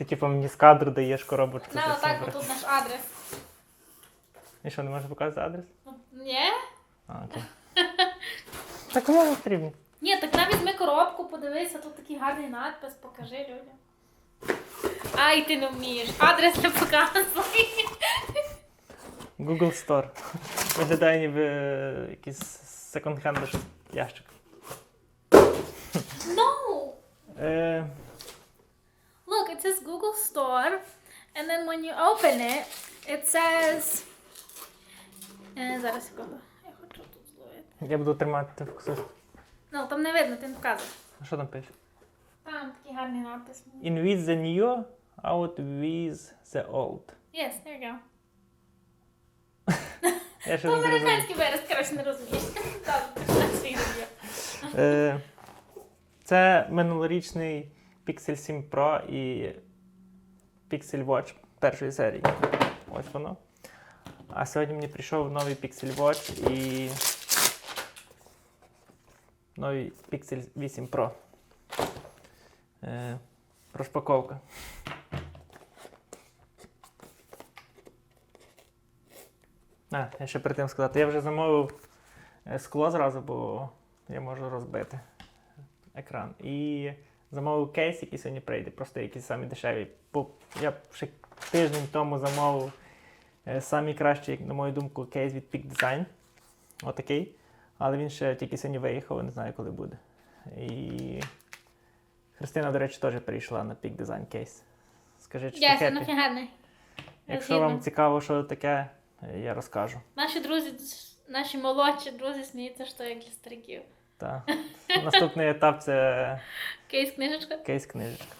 Ти типу мені з кадру даєш коробочку. На, це отак, супер. тут наш адрес. І що, не можеш показати адрес? Ну, Ні? А, окей. Так кому не потрібно? Ні, так на візьми коробку, подивися, тут такий гарний надпис, покажи людям. Ай, ти не вмієш. Адрес не показуй. Google Store. Виглядає ніби е, якийсь секонд-хенд ящик. No! Е, Look, it says Google Store, and then when you open it, it says. Е, зараз секунду. Я хочу тут зловити. я буду тримати ти. Ну, там не видно, ти не вказуєш. А Що там пише? Там такий гарний надпис. In with the new, out with the old. Yes, there you go. Я ще не американський вираз, коротше, не розумієш. Так. Е, Це минулорічний Pixel 7 Pro і Pixel Watch першої серії. Ось воно. А сьогодні мені прийшов новий Pixel Watch і новий Pixel 8 Pro. Е, Розпаковка. А, я ще перед тим сказати, я вже замовив е, скло зразу, бо я можу розбити екран. І замовив кейс, який сьогодні прийде, просто якийсь самі дешеві. Бо я ще тиждень тому замовив е, самий кращий, на мою думку, кейс від Peak Design. Отакий. Але він ще тільки сьогодні виїхав, не знаю, коли буде. І Христина, до речі, теж перейшла на Peak Design кейс. Скажи, чи Yes, таке? ти? Якщо вам цікаво, що таке, я розкажу. Наші друзі, наші молодші друзі сміються, що як для стариків. Так. Наступний етап це Кейс книжечка. кейс книжечка.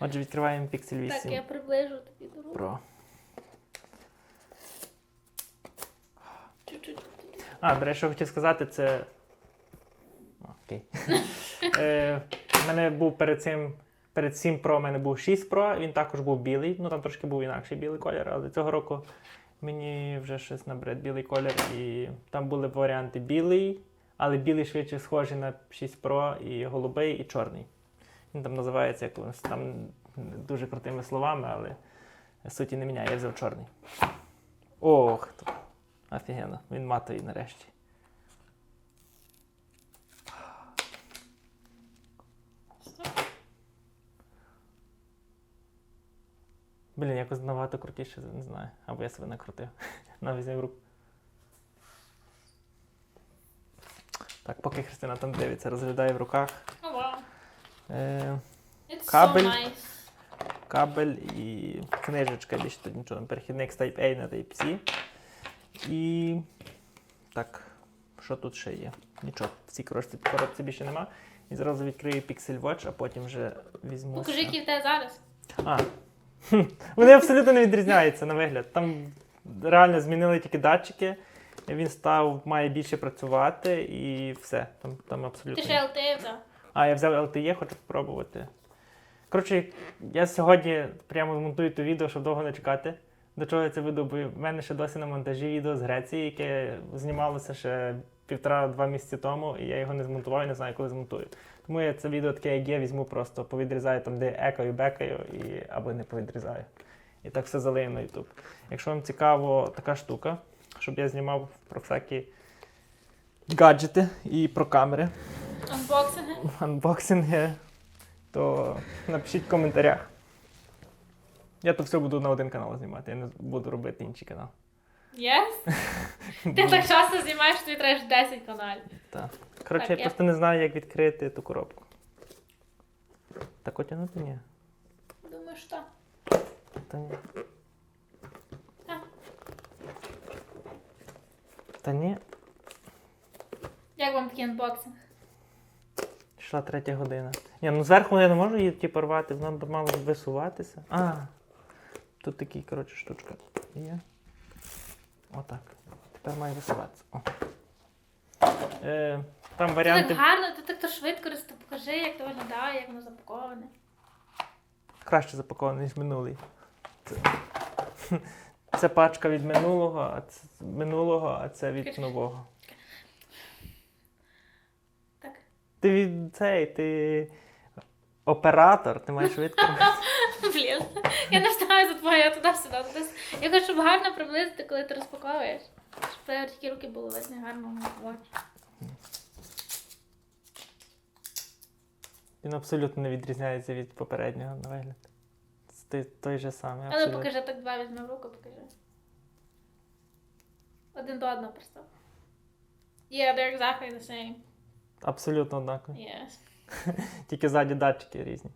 Отже, відкриваємо Pixel 8 Так, я приближу тобі до рук. Pro. А, до речі, що хотів сказати, це. Окей. е, в мене був перед цим. Перед 7 Pro у мене був 6 Pro, він також був білий. Ну там трошки був інакший білий колір, але цього року мені вже щось набрид білий колір. І там були варіанти білий, але білий швидше схожий на 6 Pro і голубий, і чорний. Він там називається якось там дуже крутими словами, але суті не міняє. Я взяв чорний. Ох, то офігенно. Він матовий нарешті. Блін, якось набагато крутіше, не знаю. Або я себе накрутив. На візьми в руку. Так, поки Христина там дивиться, розглядає в руках О, вау. е, It's Кабель. so nice. кабель і книжечка, більше тут нічого. Перехідник з Type A на Type-C. І так, що тут ще є? Нічого, в цій коробці, коробці більше нема. І зразу відкрию Pixel Watch, а потім вже візьму. Покажи, який в тебе зараз. А. Вони абсолютно не відрізняються на вигляд. Там реально змінили тільки датчики. Він став, має більше працювати і все. Там, там Ти абсолютно. ще LTE взяв. А, я взяв LTE, хочу спробувати. Коротше, я сьогодні прямо змонтую то відео, щоб довго не чекати. До чого я це веду, бо в мене ще досі на монтажі відео з Греції, яке знімалося ще півтора-два місяці тому, і я його не змонтував і не знаю, коли змонтую. Тому я це відео таке, як є, візьму просто повідрізаю там, де екаю, бекаю, і, або не повідрізаю. І так все залию на YouTube. Якщо вам цікаво така штука, щоб я знімав про всякі гаджети і про камери Анбоксинги. анбоксинги, то напишіть в коментарях. Я то все буду на один канал знімати, я не буду робити інший канал. Yes? Ти так часто знімаєш, тобі треба ж 10 каналів. Так. Коротше, Так, я я- просто не знаю, як відкрити ту коробку. Так отягнути ні. Думаю, що? Та ні. Та ні. Як вам такий анбоксинг? Йшла третя година. Ні, ну зверху я не можу її типу, рвати, вона б мала висуватися. А, тут такий, коротше, штучка є. Отак. Тепер має висуватися. О. Е, там Ти варіанти. так гарно, ти так то швидко розта- покажи, як то виглядає, як воно запаковане. краще запакований, ніж минулий. Це, це пачка від минулого, а це минулого, а це від нового. Так. Ти від цей, ти оператор, ти маєш швидко. Блін. Я не встигаю за я туди-сюди. туди. Я хочу, щоб гарно приблизити, коли ти розпаковуєш. Щоб тебе такі руки були видно гарно. Він абсолютно не відрізняється від попереднього на вигляд. Це той, той же самий. Але абсолютно. покажи так два візьми в руку, покажи. Один до одного пристав. Yeah, they're exactly the same. Абсолютно однаково. Yes. Тільки ззаді датчики різні.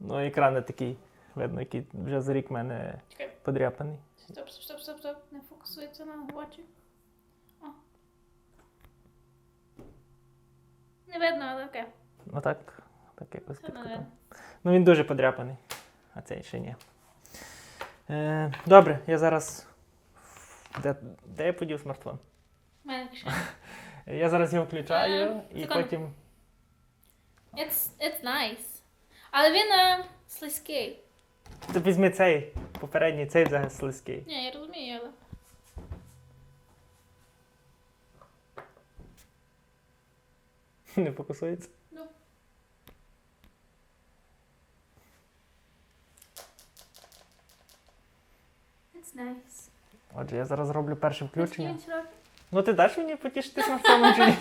Ну, екран не такий, видно, який вже за рік в мене Чекай. подряпаний. Стоп, стоп, стоп, стоп, стоп. Не фокусується на очі. О. Не видно, але окей. Ну так, так якось Все одно Ну він дуже подряпаний, а цей ще ні. Е, добре, я зараз. Де, де я подів смартфон? Я зараз його включаю Е, і потім. It's, it's nice. Але він е, слизький. Ти візьми цей попередній, цей взагалі слизький. Ні, я розумію, але. Не фокусується. Ну. It's nice. Отже, я зараз роблю перше включення. Ну ти даш мені потішити смартфоном чи ні?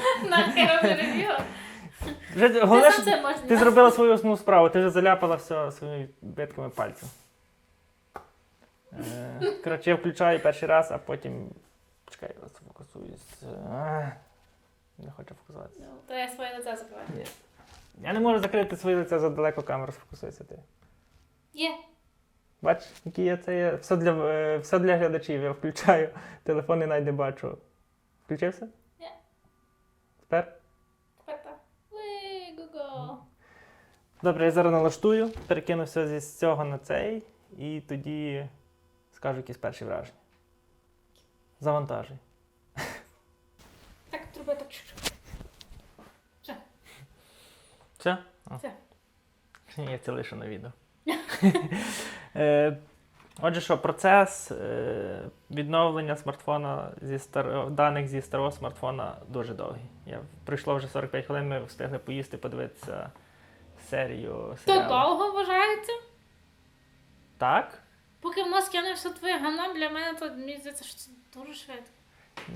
Вже головне, що ти зробила свою основну справу, ти вже заляпала все своїми битками пальців. Е, Коротше, я включаю перший раз, а потім. Чекай, я сфокусуюсь. А, Не хочу фокусуватися. Ну, то я своє лице закриваю. Ні. Я не можу закрити своє лице задалеко камеру, сфокусуйся ти. Є. Бачиш, які я це є. Все для, е, все для глядачів. Я включаю телефон і навіть не бачу. Включився? Ні. Тепер? Тепер так. Google. Добре, я зараз налаштую, перекину все зі цього на цей, і тоді скажу якісь перші враження. Завантажуй. Так, труби так. Все. Все? Все. Ні, це лише на відео. Е, Отже, що, процес е, відновлення смартфона зі стар... даних зі старого смартфона дуже довгий. Я... Прийшло вже 45 хвилин, ми встигли поїсти, подивитися серію То довго вважається? Так? Поки в нас кинувся твоє гамно, для мене то мені здається, що це дуже швидко.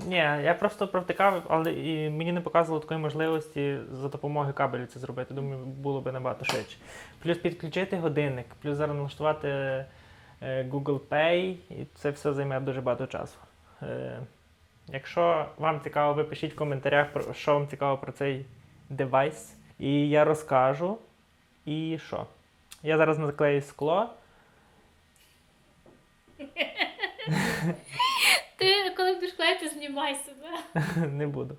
Ні, я просто провтикав, але і мені не показувало такої можливості за допомогою кабелю це зробити. Думаю, було б набагато швидше. Плюс підключити годинник, плюс зараз налаштувати е, Google Pay, і це все займе дуже багато часу. Е, Якщо вам цікаво, ви пишіть в коментарях, що вам цікаво про цей девайс. І я розкажу. І що? Я зараз наклею скло. Ти коли будеш клеїти, знімай себе. Не буду.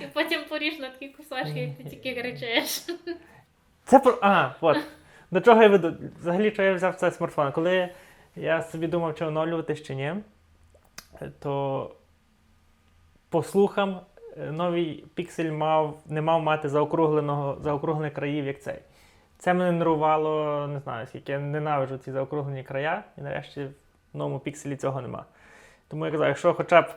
І потім поріж на такі кусочки, як ти тільки кричиш. Це про. А, от. До чого я веду? Взагалі, чого я взяв цей смартфон? Коли я собі думав, чи оновлювати чи ні, то по слухам е, новий піксель мав, не мав мати заокругленого, заокруглених країв, як цей. Це мене нервувало, не знаю, скільки я ненавиджу ці заокруглені края, і нарешті в новому пікселі цього нема. Тому я казав, якщо хоча б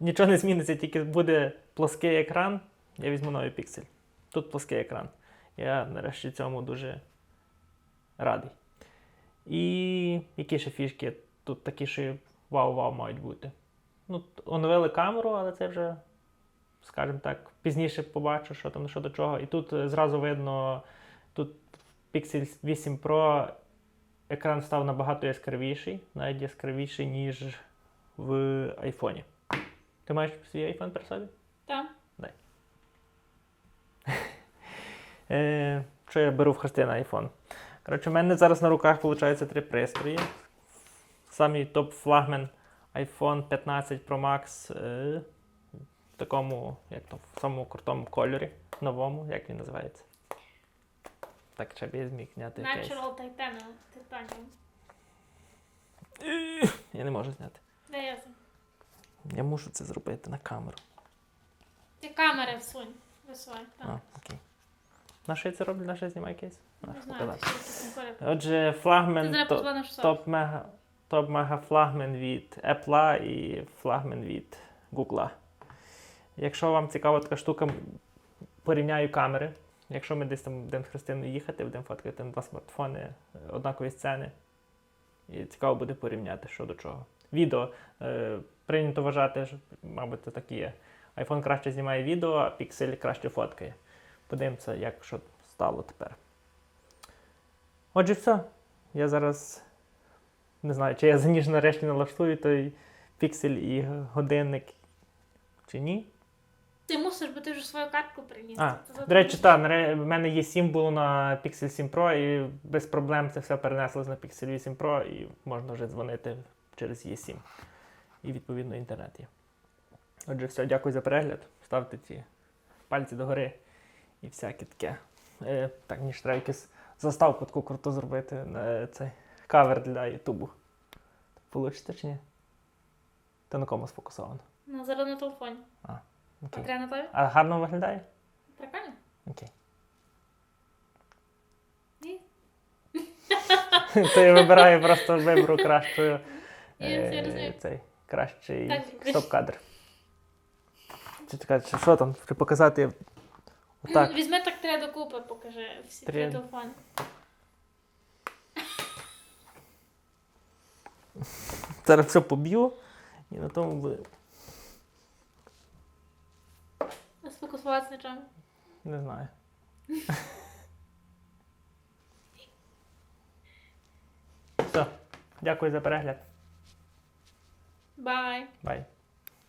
нічого не зміниться, тільки буде плоский екран, я візьму новий піксель. Тут плоский екран. Я нарешті цьому дуже радий. І які ще фішки тут такі, що вау-вау мають бути. Ну, оновили камеру, але це вже, скажімо так, пізніше побачу, що там що до чого. І тут е, зразу видно, тут Pixel 8 Pro екран став набагато яскравіший, навіть яскравіший, ніж в айфоні. Ти маєш свій айфон при собі? Так. Е, що я беру в хрести на iPhone. Коротше, у мене зараз на руках виходить три пристрої. Самий топ-флагмен iPhone 15 Pro Max е, в такому, як то, в самому крутому кольорі, новому, як він називається. Так, б я зміг зняти. Natural Titanium. Titanium. Я не можу зняти. Де я це? Я мушу це зробити на камеру. Ти камери всунь. Висувай. А, окей. На що я це роблю? На що я знімаю кейс? Не знаю, показати. ще якось. Отже, Ти флагмен зараз то- подзвониш в СОС. топ мега топ мега флагмен від Apple і флагмен від Google. Якщо вам цікава така штука, порівняю камери. Якщо ми десь там будемо з Христиною їхати, будемо фоткати на два смартфони, е, однакові сцени. І цікаво буде порівняти, що до чого. Відео е, прийнято вважати, що, мабуть, це так і є. iPhone краще знімає відео, а Pixel краще фоткає. Подивимося, як що стало тепер. Отже, все. Я зараз не знаю, чи я за ніж нарешті налаштую той піксель і годинник, чи ні. Ти мусиш, бо ти вже свою картку приніс. А, До речі, так, в мене є 7 було на Pixel 7 Pro, і без проблем це все перенеслось на Pixel 8 Pro, і можна вже дзвонити через E7. І відповідно інтернет є. Отже, все, дякую за перегляд. Ставте ці пальці догори і всяке таке. Е, так, мені ж треба якусь заставку таку круту зробити на цей кавер для Ютубу. Получиться чи ні? Ти на кому сфокусовано? Ну, зараз на телефоні. Окей. Треба на тобі? А гарно виглядає? Прикольно? Окей. Ні. То я вибираю просто виберу кращу е, цей кращий Так, зроби. стоп-кадр. Чи така, що там? Чи показати отак? Візьми так три докупи, покажи всі три Три. телефони. Зараз все поб'ю і на тому буде. Чому. Не знаю. Все. Дякую за перегляд. Бай. Бай.